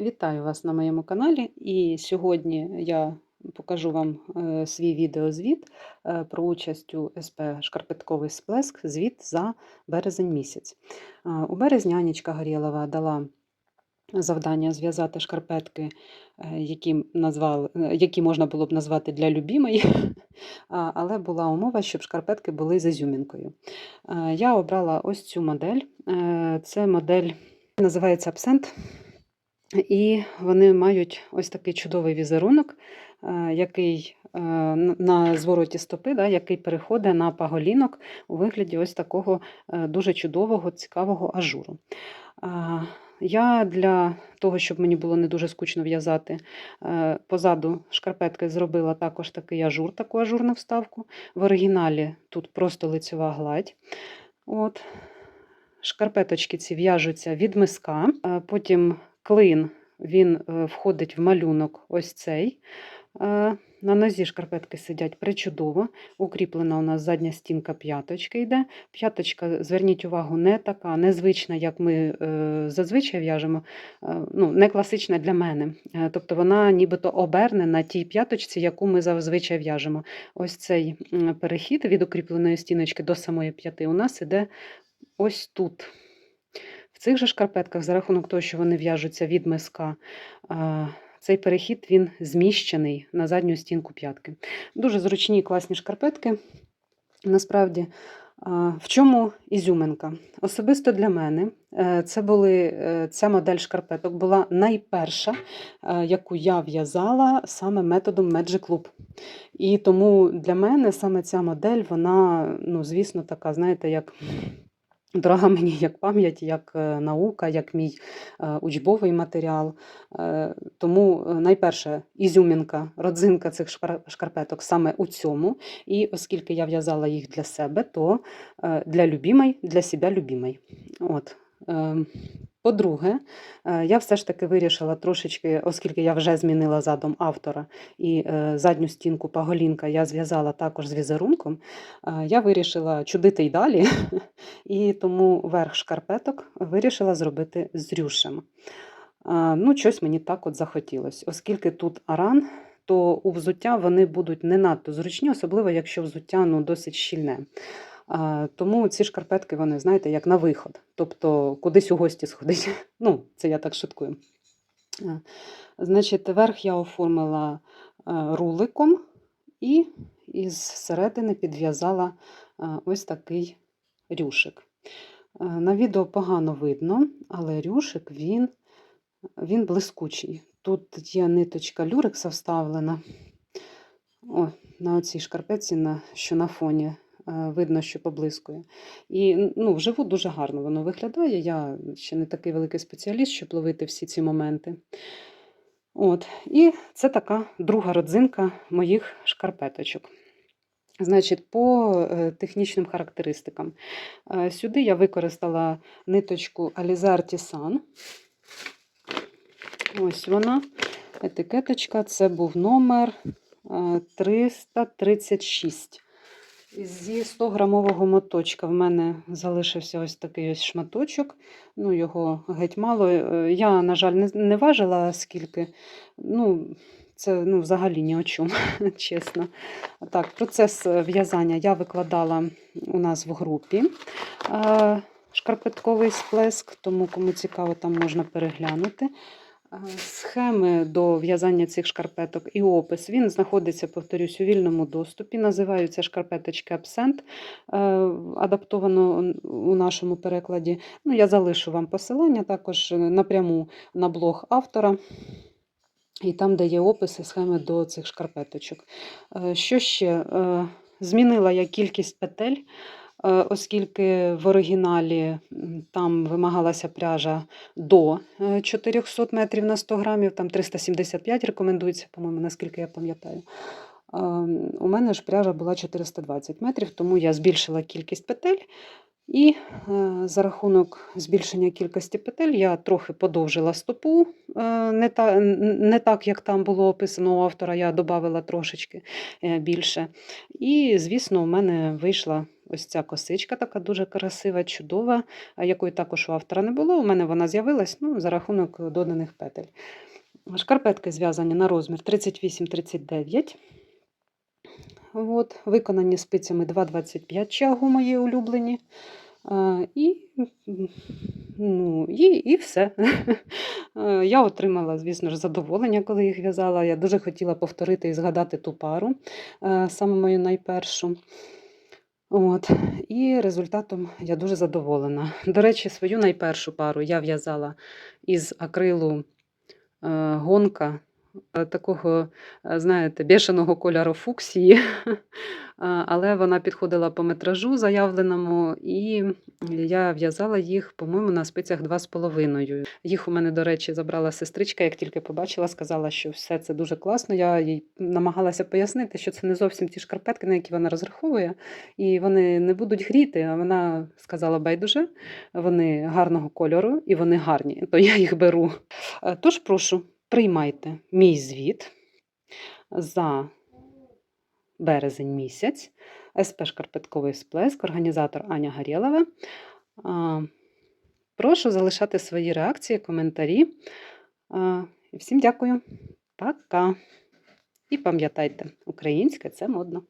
Вітаю вас на моєму каналі, і сьогодні я покажу вам е, свій відеозвіт е, про участь у СП Шкарпетковий сплеск, звіт за березень місяць. Е, У березні Анічка Горєлова дала завдання зв'язати шкарпетки, які, назвали, які можна було б назвати для любімої, але була умова, щоб шкарпетки були з ізюмінкою. Я обрала ось цю модель. Це модель називається Абсент. І вони мають ось такий чудовий візерунок, е, який е, на звороті стопи, да, який переходить на паголінок у вигляді ось такого е, дуже чудового, цікавого ажуру. Я для того, щоб мені було не дуже скучно в'язати, позаду шкарпетки зробила також такий ажур, таку ажурну вставку. В оригіналі тут просто лицьова гладь. От. Шкарпеточки ці в'яжуться від миска, потім клин він е, входить в малюнок ось цей. Е, На нозі шкарпетки сидять причудово. Укріплена у нас задня стінка п'яточки йде. П'яточка, зверніть увагу, не така незвична, як ми е, зазвичай в'яжемо, ну, не класична для мене. Тобто вона нібито оберне на тій п'яточці, яку ми зазвичай в'яжемо. Ось цей перехід від укріпленої стіночки до самої п'яти у нас іде ось тут. В цих же шкарпетках, за рахунок того, що вони в'яжуться від миска, цей перехід він зміщений на задню стінку п'ятки. Дуже зручні класні шкарпетки. Насправді, в чому ізюминка? Особисто для мене е, це були, е, ця модель шкарпеток була найперша, е, яку я в'язала саме методом Magic Loop. І тому для мене саме ця модель, вона, ну, звісно, така, знаєте, як дорога мені як пам'ять, як е, наука, як мій е, учбовий матеріал. Е, Тому найперше ізюмінка, родзинка цих шкарпеток саме у цьому. І оскільки я в'язала їх для себе, то для любімой, для себе любімой. От. По-друге, е, я все ж таки вирішила трошечки, оскільки я вже змінила задум автора і е, задню стінку паголінка я зв'язала також з візерунком, е, я вирішила чудити й далі, і тому верх шкарпеток вирішила зробити з рюшем. Ну, щось мені так от захотілося. Оскільки тут аран, то у взуття вони будуть не надто зручні, особливо якщо взуття ну, досить щільне. Тому ці шкарпетки, вони, знаєте, як на виход. Тобто кудись у гості сходить. Ну, це я так шуткую. Значить, верх я оформила руликом і із середини підв'язала ось такий рюшик. На відео погано видно, але рюшик він, він блискучий. Тут є ниточка люрекса вставлена. О, на оцій шкарпетці, на, що на фоні видно, що поблискує. І ну, вживу дуже гарно воно виглядає. Я ще не такий великий спеціаліст, щоб ловити всі ці моменти. От. І це така друга родзинка моїх шкарпеточок. Значить, по е, технічним характеристикам. Е, Сюди я використала ниточку Alizar Tisan. Ось вона, етикеточка, це був номер е, 336. Зі 100-грамового моточка в мене залишився ось такий ось шматочок. Ну, його геть мало. Е, Я, на жаль, не, важила скільки. Ну, це ну, взагалі ні о чому, чесно. Так, процес е, в'язання я викладала у нас в групі е, шкарпетковий сплеск, тому кому цікаво, там можна переглянути. Схеми до в'язання цих шкарпеток і опис він знаходиться, повторюсь, у вільному доступі. Називаються шкарпеточки Абсент, адаптовано у нашому перекладі. Ну, я залишу вам посилання також напряму на блог автора. І там, де є описи, схеми до цих шкарпеточок. Е, Що ще? Е, Змінила я кількість петель, оскільки в оригіналі там вимагалася пряжа до е, 400 метрів на 100 грамів, там 375 рекомендується, по-моєму, наскільки я пам'ятаю. Е, У мене ж пряжа була 420 метрів, тому я збільшила кількість петель. І е, за рахунок збільшення кількості петель я трохи подовжила стопу, е, не, та, не так, як там було описано у автора, я додавала трошечки е, більше. І, звісно, у мене вийшла ось ця косичка така дуже красива, чудова, якої також у автора не було. У мене вона з'явилась ну, за рахунок доданих петель. Шкарпетки зв'язані на розмір 38-39. От, виконані спицями 2,25 чагу мої улюблені. А, і, ну, і, і все. Е, Я отримала, звісно ж, задоволення, коли їх в'язала. Я дуже хотіла повторити і згадати ту пару, е, саме мою найпершу. От. І результатом я дуже задоволена. До речі, свою найпершу пару я в'язала із акрилу е, гонка такого, е, знаєте, бешеного кольору фуксії, але вона підходила по метражу заявленому, і я в'язала їх, по-моєму, на спицях 2,5. Їх у мене, до речі, забрала сестричка, як тільки побачила, сказала, що все це дуже класно. Я їй намагалася пояснити, що це не зовсім ті шкарпетки, на які вона розраховує, і вони не будуть гріти. А вона сказала байдуже, вони гарного кольору і вони гарні, то я їх беру. Е, Тож прошу, приймайте мій звіт за березень місяць. СП Шкарпетковий сплеск, організатор Аня Гарєлова. Прошу залишати свої реакції, коментарі. Всім дякую. Пока. І пам'ятайте, українське це модно.